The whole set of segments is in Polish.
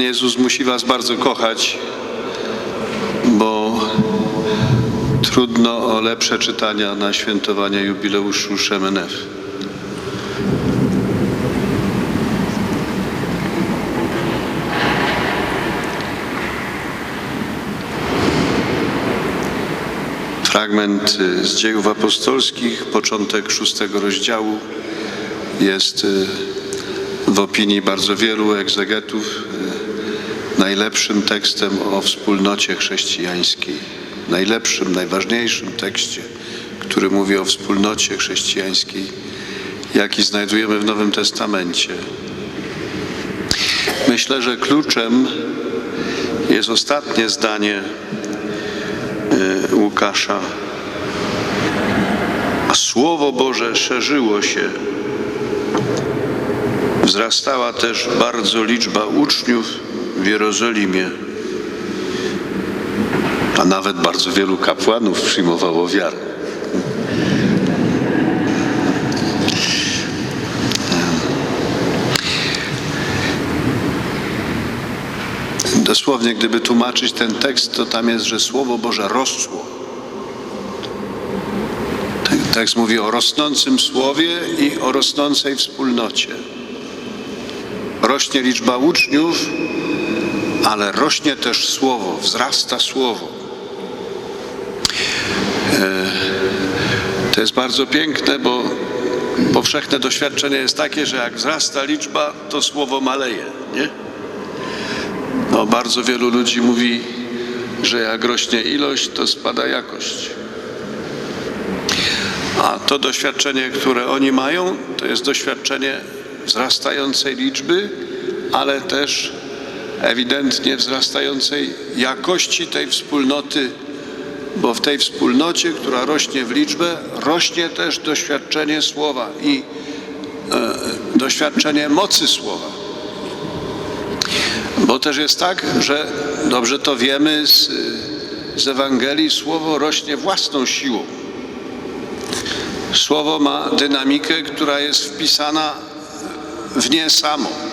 Jezus musi Was bardzo kochać, bo trudno o lepsze czytania na świętowanie jubileuszu Szemenew. Fragment z dziejów apostolskich, początek szóstego rozdziału, jest y, w opinii bardzo wielu egzegetów y, najlepszym tekstem o wspólnocie chrześcijańskiej. Najlepszym, najważniejszym tekście, który mówi o wspólnocie chrześcijańskiej, jaki znajdujemy w Nowym Testamencie. Myślę, że kluczem jest ostatnie zdanie y, Łukasza. A Słowo Boże szerzyło się. Wzrastała też bardzo liczba uczniów w Jerozolimie, a nawet bardzo wielu kapłanów przyjmowało wiarę. Dosłownie, gdyby tłumaczyć ten tekst, to tam jest, że Słowo Boże rosło. Ten tekst mówi o rosnącym Słowie i o rosnącej wspólnocie. Rośnie liczba uczniów, ale rośnie też Słowo, wzrasta Słowo. E, To jest bardzo piękne, bo powszechne doświadczenie jest takie, że jak wzrasta liczba, to Słowo maleje, nie? No, bardzo wielu ludzi mówi, że jak rośnie ilość, to spada jakość. A to doświadczenie, które oni mają, to jest doświadczenie wzrastającej liczby, ale też ewidentnie wzrastającej jakości tej wspólnoty, bo w tej wspólnocie, która rośnie w liczbę, rośnie też doświadczenie słowa i e, doświadczenie mocy słowa. Bo też jest tak, że dobrze to wiemy z, z Ewangelii, słowo rośnie własną siłą. Słowo ma dynamikę, która jest wpisana w nie samo.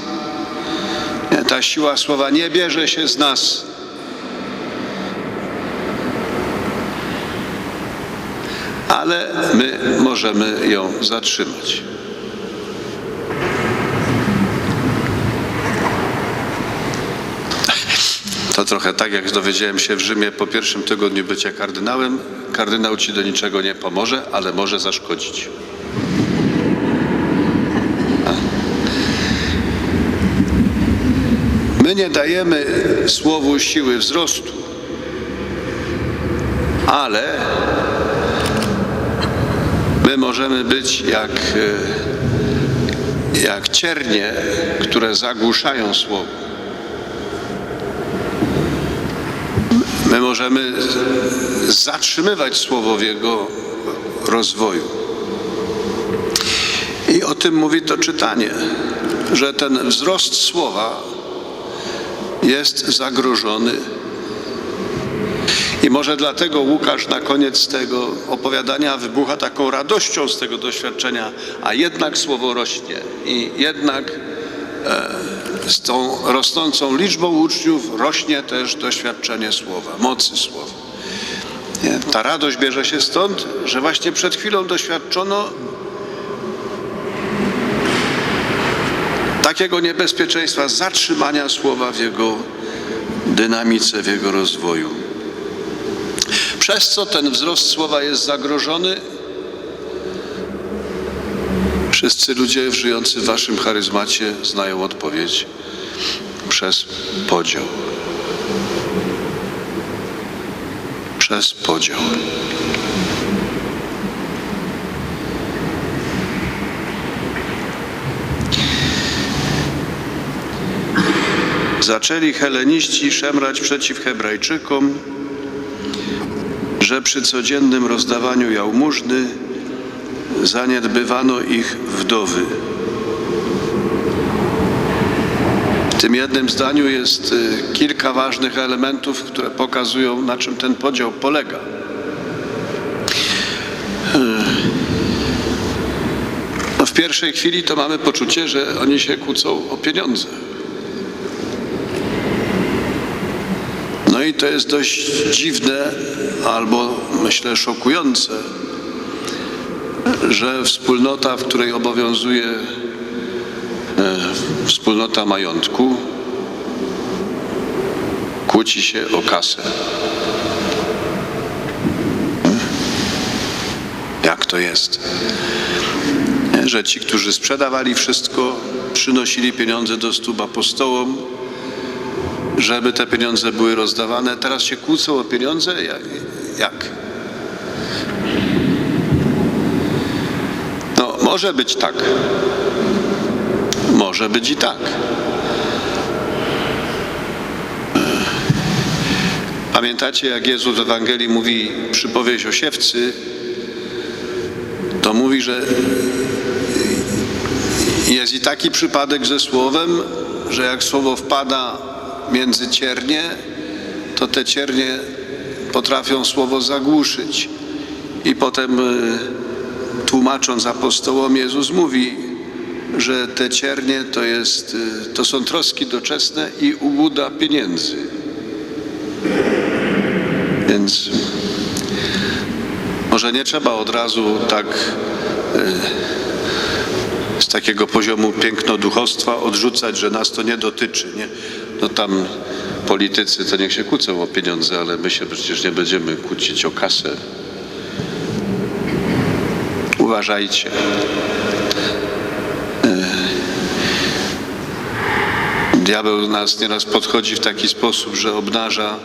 Ta siła słowa nie bierze się z nas. Ale my możemy ją zatrzymać. To trochę tak, jak dowiedziałem się w Rzymie po pierwszym tygodniu bycia kardynałem. Kardynał ci do niczego nie pomoże, ale może zaszkodzić. My nie dajemy słowu siły wzrostu, ale my możemy być jak, e, jak ciernie, które zagłuszają słowo. My możemy zatrzymywać słowo w jego rozwoju. I o tym mówi to czytanie, że ten wzrost słowa jest zagrożony. I może dlatego Łukasz na koniec tego opowiadania wybucha taką radością z tego doświadczenia, a jednak słowo rośnie i jednak e, z tą rosnącą liczbą uczniów rośnie też doświadczenie słowa, mocy słowa. Ta radość bierze się stąd, że właśnie przed chwilą doświadczono takiego niebezpieczeństwa zatrzymania słowa w jego dynamice, w jego rozwoju. Przez co ten wzrost słowa jest zagrożony? Wszyscy ludzie żyjący w waszym charyzmacie znają odpowiedź przez podział. Przez podział. Zaczęli heleniści szemrać przeciw Hebrajczykom, że przy codziennym rozdawaniu jałmużny zaniedbywano ich wdowy. W tym jednym zdaniu jest y, kilka ważnych elementów, które pokazują, na czym ten podział polega. No w pierwszej chwili to mamy poczucie, że oni się kłócą o pieniądze. No i to jest dość dziwne, albo myślę szokujące, że wspólnota, w której obowiązuje e, wspólnota majątku, kłóci się o kasę. Jak to jest? Że ci, którzy sprzedawali wszystko, przynosili pieniądze do stóp apostołom, żeby te pieniądze były rozdawane. Teraz się kłócą o pieniądze? Jak? No, może być tak. Może być i tak. Pamiętacie, jak Jezus w Ewangelii mówi przypowieść o siewcy, to mówi, że jest i taki przypadek ze słowem, że jak słowo wpada między ciernie, to te ciernie potrafią słowo zagłuszyć. I potem y, tłumacząc apostołom Jezus mówi, że te ciernie to, jest, y, to są troski doczesne i ułuda pieniędzy. Więc może nie trzeba od razu tak y, z takiego poziomu pięknoduchostwa odrzucać, że nas to nie dotyczy. Nie? No tam politycy to niech się kłócą o pieniądze, ale my się przecież nie będziemy kłócić o kasę. Uważajcie. Y, Diabeł nas nieraz podchodzi w taki sposób, że obnaża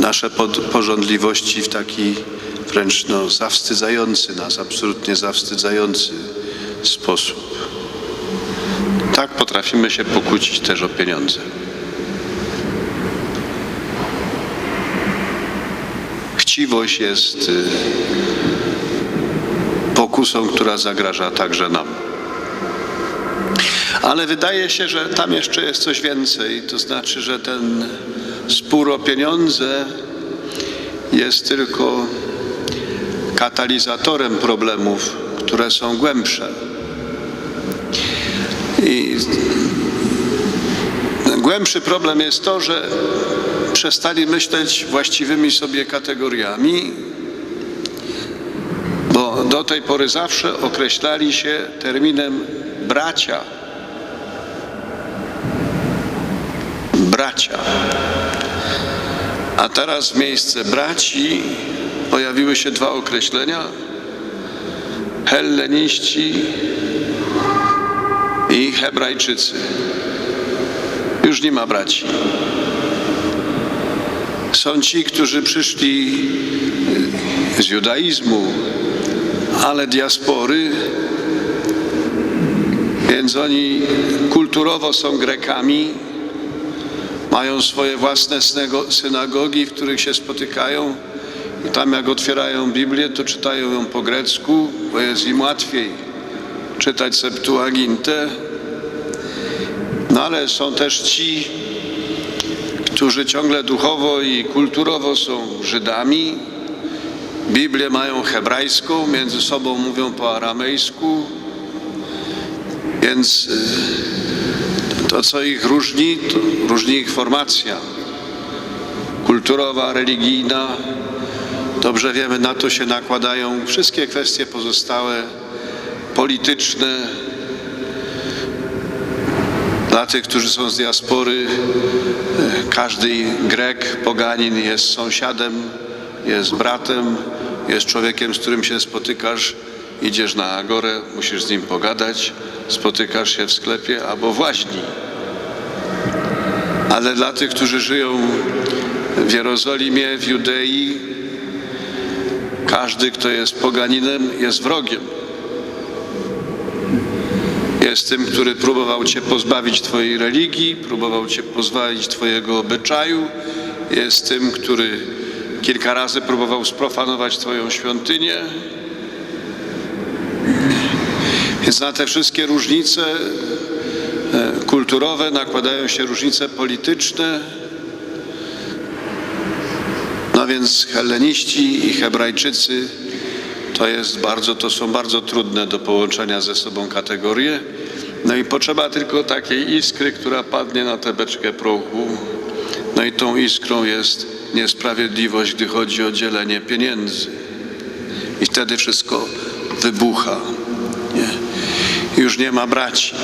nasze pod, porządliwości w taki wręcz no, zawstydzający nas, absolutnie zawstydzający sposób. Tak potrafimy się pokłócić też o pieniądze. Chciwość jest y, pokusą, która zagraża także nam. Ale wydaje się, że tam jeszcze jest coś więcej. To znaczy, że ten spór o pieniądze jest tylko katalizatorem problemów, które są głębsze. I głębszy problem jest to, że przestali myśleć właściwymi sobie kategoriami, bo do tej pory zawsze określali się terminem bracia. Bracia. A teraz w miejsce braci pojawiły się dwa określenia: helleniści i Hebrajczycy. Już nie ma braci. Są ci, którzy przyszli z judaizmu, ale diaspory, więc oni kulturowo są Grekami, mają swoje własne synago- synagogi, w których się spotykają i tam jak otwierają Biblię, to czytają ją po grecku, bo jest im łatwiej czytać Septuagintę. No ale są też ci, którzy ciągle duchowo i kulturowo są Żydami. Biblię mają hebrajską, między sobą mówią po aramejsku, więc y, to, co ich różni, to różni ich formacja kulturowa, religijna. Dobrze wiemy, na to się nakładają wszystkie kwestie pozostałe, polityczne. Dla tych, którzy są z diaspory, e, każdy Grek, poganin jest sąsiadem, jest bratem, jest człowiekiem, z którym się spotykasz, idziesz na agorę, musisz z nim pogadać, spotykasz się w sklepie albo w łaźni. Ale dla tych, którzy żyją w Jerozolimie, w Judei, każdy, kto jest poganinem, jest wrogiem. Jest tym, który próbował Cię pozbawić Twojej religii, próbował Cię pozbawić Twojego obyczaju. Jest tym, który kilka razy próbował sprofanować Twoją świątynię. Więc na te wszystkie różnice e, kulturowe nakładają się różnice polityczne. No więc helleniści i hebrajczycy to jest bardzo, to są bardzo trudne do połączenia ze sobą kategorie. No i potrzeba tylko takiej iskry, która padnie na tę beczkę prochu No i tą iskrą jest niesprawiedliwość, gdy chodzi o dzielenie pieniędzy. I wtedy wszystko wybucha. Nie? Już nie ma braci.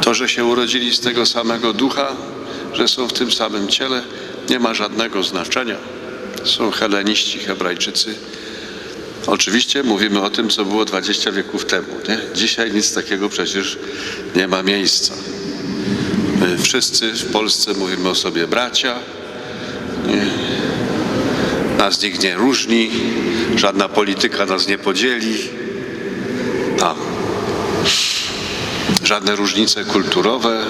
To, że się urodzili z tego samego ducha, że są w tym samym ciele, nie ma żadnego znaczenia. Są heleniści, Hebrajczycy. Oczywiście mówimy o tym, co było 20 wieków temu. Nie? Dzisiaj nic takiego przecież nie ma miejsca. My wszyscy w Polsce mówimy o sobie bracia. Nie? Nas nikt nie różni, żadna polityka nas nie podzieli. Tam. Żadne różnice kulturowe,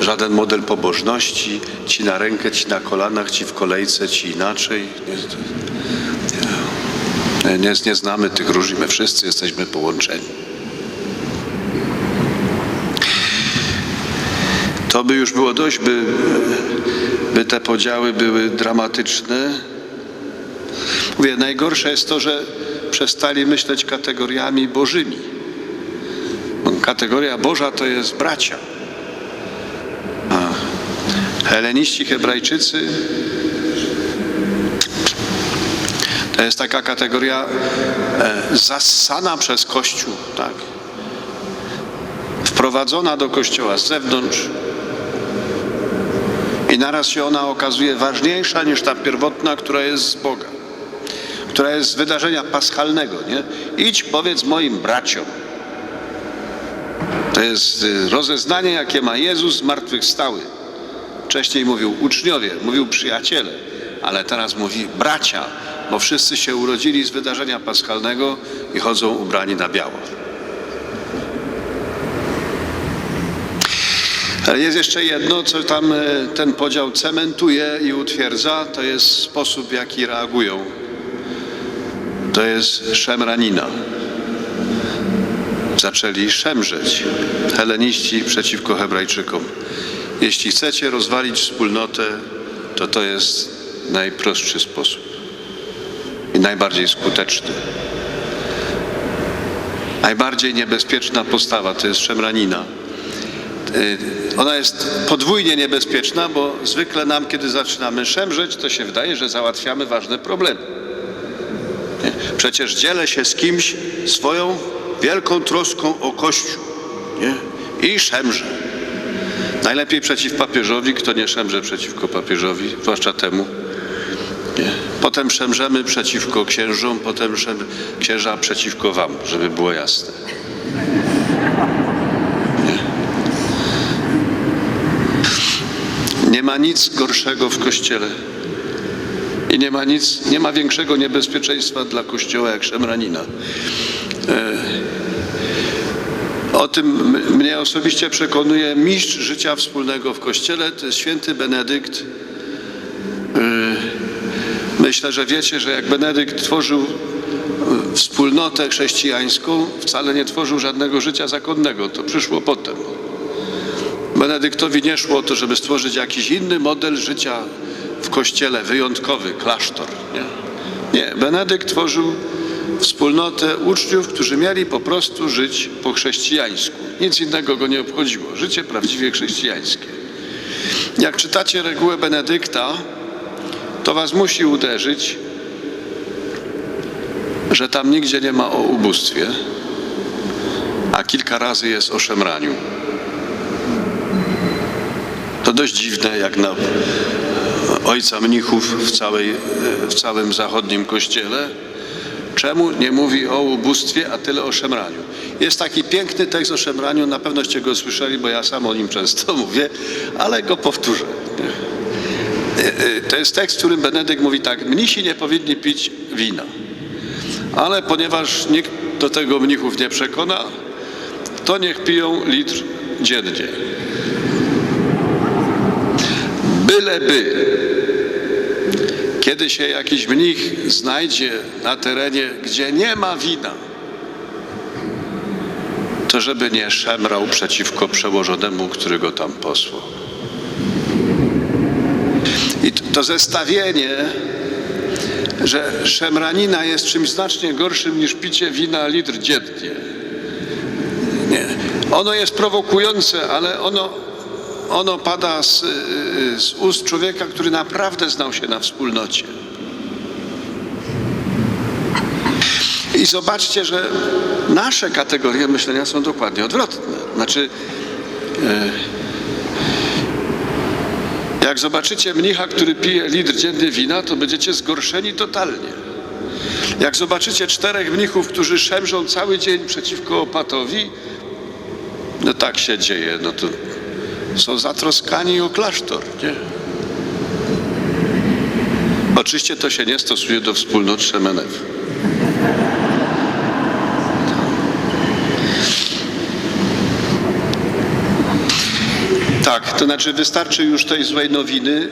żaden model pobożności, ci na rękę, ci na kolanach, ci w kolejce, ci inaczej. Nie, nie, nie, znamy tych różnic, my wszyscy jesteśmy połączeni. To by już było dość, by, by te podziały były dramatyczne. Mówię, najgorsze jest to, że przestali myśleć kategoriami bożymi. Kategoria Boża to jest bracia. A heleniści, Hebrajczycy to jest taka kategoria e, zassana przez Kościół, tak? Wprowadzona do Kościoła z zewnątrz i naraz się ona okazuje ważniejsza niż ta pierwotna, która jest z Boga, która jest z wydarzenia paschalnego, nie? Idź, powiedz moim braciom. To jest y, rozeznanie, jakie ma Jezus zmartwychwstały. Wcześniej mówił uczniowie, mówił przyjaciele, ale teraz mówi bracia, bo wszyscy się urodzili z wydarzenia paschalnego i chodzą ubrani na biało. Ale jest jeszcze jedno, co tam e, ten podział cementuje i utwierdza, to jest sposób, w jaki reagują. To jest szemranina zaczęli szemrzeć heleniści przeciwko Hebrajczykom. Jeśli chcecie rozwalić wspólnotę, to to jest najprostszy sposób i najbardziej skuteczny. Najbardziej niebezpieczna postawa to jest szemranina. Y, Ona jest podwójnie niebezpieczna, bo zwykle nam, kiedy zaczynamy szemrzeć, to się wydaje, że załatwiamy ważne problemy. Przecież dzielę się z kimś swoją wielką troską o Kościół nie? i szemrze. Najlepiej przeciw papieżowi, kto nie szemrze przeciwko papieżowi, zwłaszcza temu. Nie? Potem szemrzemy przeciwko księżom, potem szem, księża przeciwko wam, żeby było jasne. Nie? nie ma nic gorszego w Kościele. I nie ma nic, nie ma większego niebezpieczeństwa dla Kościoła jak szemranina. O tym mnie osobiście przekonuje mistrz życia wspólnego w Kościele, to jest święty Benedykt. Myślę, że wiecie, że jak Benedykt tworzył yy, wspólnotę chrześcijańską, wcale nie tworzył żadnego życia zakonnego, to przyszło potem. Benedyktowi nie szło o to, żeby stworzyć jakiś inny model życia w Kościele, wyjątkowy, klasztor. Nie, nie. Benedykt tworzył wspólnotę uczniów, którzy mieli po prostu żyć po chrześcijańsku. Nic innego go nie obchodziło. Życie prawdziwie chrześcijańskie. Jak czytacie regułę Benedykta, to was musi uderzyć, że tam nigdzie nie ma o ubóstwie, a kilka razy jest o szemraniu. To dość dziwne, jak na ojca mnichów w, całej, w całym zachodnim kościele. Czemu nie mówi o ubóstwie, a tyle o szemraniu? Jest taki piękny tekst o szemraniu, na pewnoście go słyszeli, bo ja sam o nim często mówię, ale go powtórzę. To jest tekst, w którym Benedykt mówi tak, mnisi nie powinni pić wina, ale ponieważ nikt do tego mnichów nie przekona, to niech piją litr dziennie. Byleby kiedy się jakiś mnich znajdzie na terenie, gdzie nie ma wina, to żeby nie szemrał przeciwko przełożonemu, który go tam posłał. To zestawienie, że szemranina jest czymś znacznie gorszym niż picie wina litr dziennie. Nie. Ono jest prowokujące, ale ono ono pada z, z ust człowieka, który naprawdę znał się na wspólnocie. I zobaczcie, że nasze kategorie myślenia są dokładnie odwrotne. Znaczy, e, jak zobaczycie mnicha, który pije litr dziennie wina, to będziecie zgorszeni totalnie. Jak zobaczycie czterech mnichów, którzy szemrzą cały dzień przeciwko opatowi, no tak się dzieje, no to są zatroskani o klasztor, nie? Oczywiście to się nie stosuje do wspólnot Szemenew. Tak, to znaczy wystarczy już tej złej nowiny,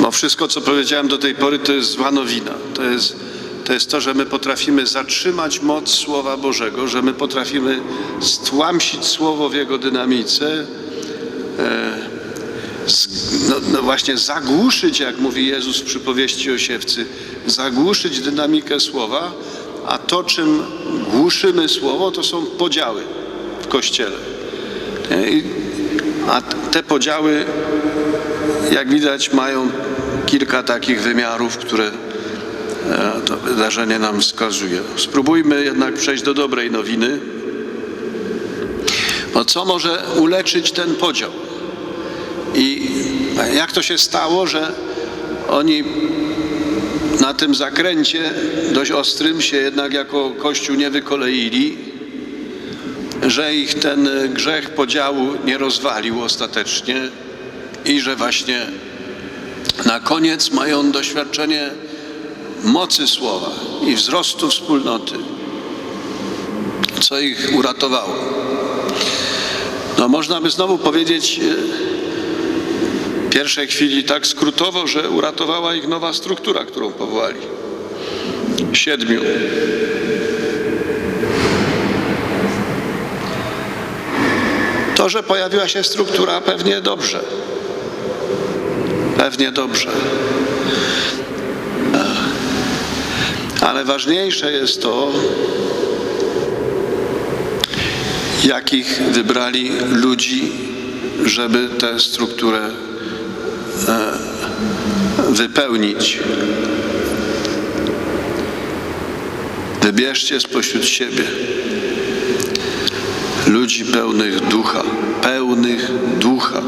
bo wszystko, co powiedziałem do tej pory, to jest zła nowina. To jest, to jest to, że my potrafimy zatrzymać moc Słowa Bożego, że my potrafimy stłamsić Słowo w jego dynamice, z, no, no właśnie zagłuszyć, jak mówi Jezus w przypowieści o siewcy, zagłuszyć dynamikę Słowa, a to, czym głuszymy Słowo, to są podziały Kościele. A te podziały, jak widać, mają kilka takich wymiarów, które e, to wydarzenie nam wskazuje. Spróbujmy jednak przejść do dobrej nowiny. Bo co może uleczyć ten podział? I jak to się stało, że oni na tym zakręcie dość ostrym się jednak jako Kościół nie wykoleili, że ich ten grzech podziału nie rozwalił ostatecznie i że właśnie na koniec mają doświadczenie mocy słowa i wzrostu wspólnoty, co ich uratowało. No można by znowu powiedzieć w pierwszej chwili tak skrótowo, że uratowała ich nowa struktura, którą powołali. Siedmiu. To, że pojawiła się struktura, pewnie dobrze. Pewnie dobrze. Ale ważniejsze jest to, jakich wybrali ludzi, żeby tę strukturę e, wypełnić. Wybierzcie spośród siebie ludzi pełnych ducha, pełnych ducha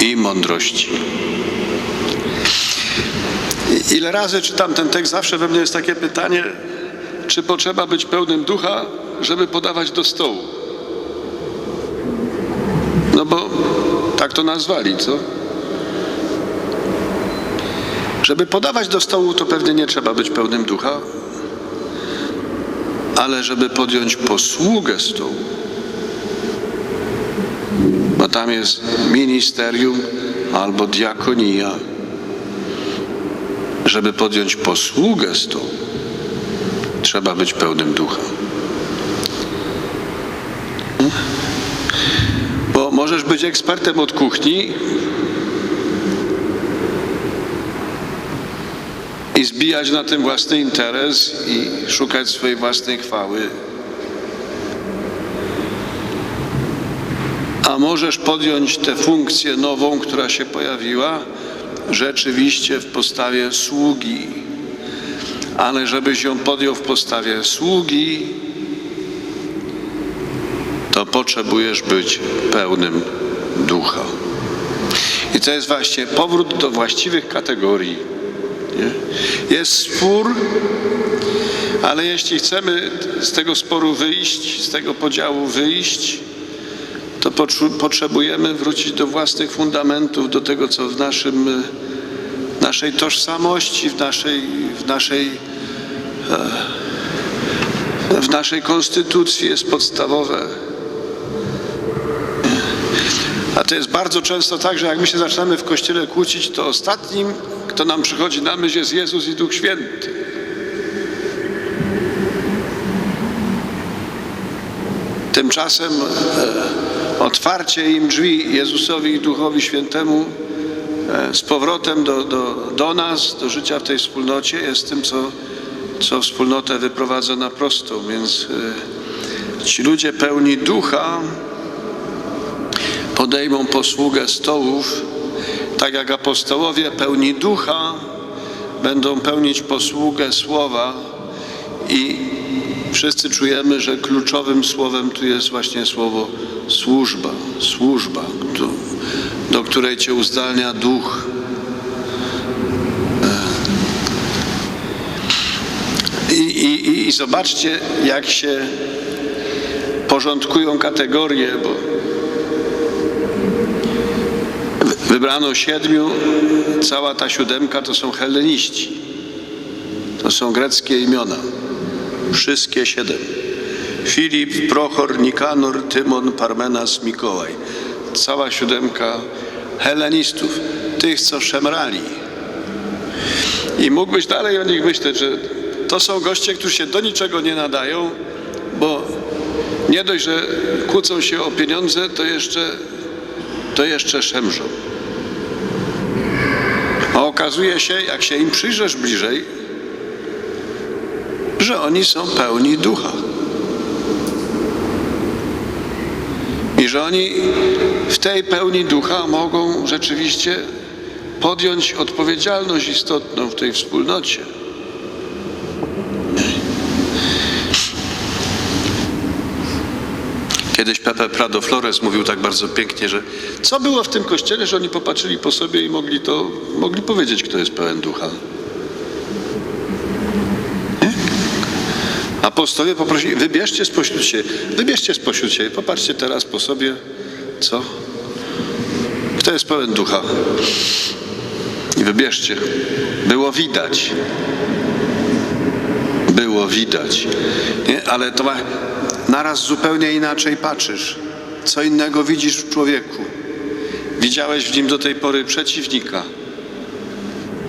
i mądrości. Ile razy czytam ten tekst, zawsze we mnie jest takie pytanie, czy potrzeba być pełnym ducha, żeby podawać do stołu? No bo tak to nazwali, co? Żeby podawać do stołu, to pewnie nie trzeba być pełnym ducha, ale żeby podjąć posługę stołu, bo tam jest ministerium albo diakonia, żeby podjąć posługę stołu, trzeba być pełnym ducha. Bo możesz być ekspertem od kuchni i zbijać na tym własny interes i szukać swojej własnej chwały. A możesz podjąć tę funkcję nową, która się pojawiła, rzeczywiście w postawie sługi. Ale żebyś ją podjął w postawie sługi, to potrzebujesz być pełnym ducha. I to jest właśnie powrót do właściwych kategorii. Jest spór, ale jeśli chcemy z tego sporu wyjść, z tego podziału wyjść, to potrzebujemy wrócić do własnych fundamentów, do tego, co w naszym, naszej tożsamości, w naszej, w naszej, w naszej konstytucji jest podstawowe. A to jest bardzo często tak, że jak my się zaczynamy w Kościele kłócić, to ostatnim, kto nam przychodzi na myśl jest Jezus i Duch Święty. Tymczasem e, otwarcie im drzwi Jezusowi i Duchowi Świętemu e, z powrotem do, do, do nas, do życia w tej wspólnocie jest tym, co, co wspólnotę wyprowadza na prostą. Więc Ci ludzie pełni ducha podejmą posługę stołów, tak jak apostołowie pełni ducha będą pełnić posługę słowa i wszyscy czujemy, że kluczowym słowem tu jest właśnie słowo służba, służba, do, której cię uzdalnia duch. I, i, I zobaczcie, jak się porządkują kategorie, bo wybrano siedmiu, cała ta siódemka to są helleniści. To są greckie imiona. Wszystkie siedem. Filip, Prochor, Nikanor, Tymon, Parmenas, Mikołaj. Cała siódemka helenistów, tych co szemrali. I mógłbyś dalej o nich myśleć, że to są goście, którzy się do niczego nie nadają, bo nie dość, że kłócą się o pieniądze, to jeszcze, to jeszcze szemrzą. Okazuje się, jak się im przyjrzysz bliżej, że oni są pełni ducha. I że oni w tej pełni ducha mogą rzeczywiście podjąć odpowiedzialność istotną w tej wspólnocie. Kiedyś Pepe Prado Flores mówił tak bardzo pięknie, że co było w tym kościele, że oni popatrzyli po sobie i mogli to, mogli powiedzieć, kto jest pełen ducha. Apostowie poprosili, wybierzcie spośród siebie, wybierzcie spośród siebie, popatrzcie teraz po sobie, co? Kto jest pełen ducha? I wybierzcie. Było widać. Było widać. Nie? Ale to ma, naraz zupełnie inaczej patrzysz. Co innego widzisz w człowieku. Widziałeś w nim do tej pory przeciwnika.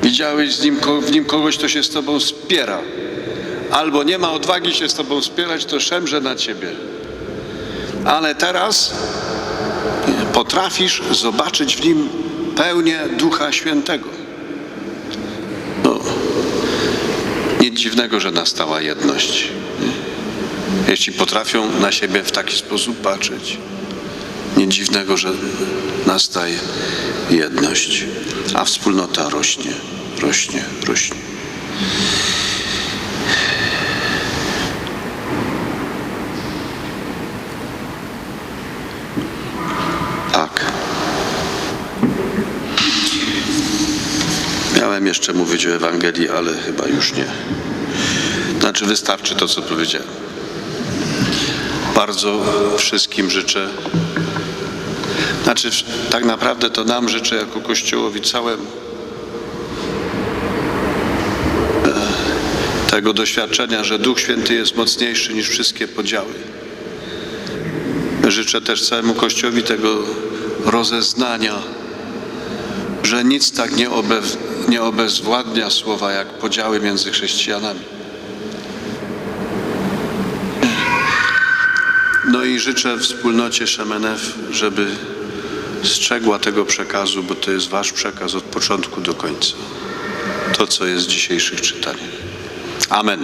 Widziałeś w nim kogoś, kto się z tobą spiera. Albo nie ma odwagi się z tobą spierać, to szemrze na ciebie. Ale teraz potrafisz zobaczyć w nim pełnię Ducha Świętego. No, nic dziwnego, że nastała jedność. Jeśli potrafią na siebie w taki sposób patrzeć, nic dziwnego, że nastaje jedność, a wspólnota rośnie, rośnie, rośnie. Tak. Miałem jeszcze mówić o Ewangelii, ale chyba już nie. Znaczy wystarczy to, co powiedziałem. Bardzo wszystkim życzę, znaczy tak naprawdę to nam życzę jako Kościołowi całemu e, tego doświadczenia, że Duch Święty jest mocniejszy niż wszystkie podziały. Życzę też całemu Kościołowi tego rozeznania, że nic tak nie, obew, nie obezwładnia słowa jak podziały między chrześcijanami. No i życzę wspólnocie Szemenew, żeby strzegła tego przekazu, bo to jest wasz przekaz od początku do końca. To, co jest w dzisiejszych czytaniach. Amen.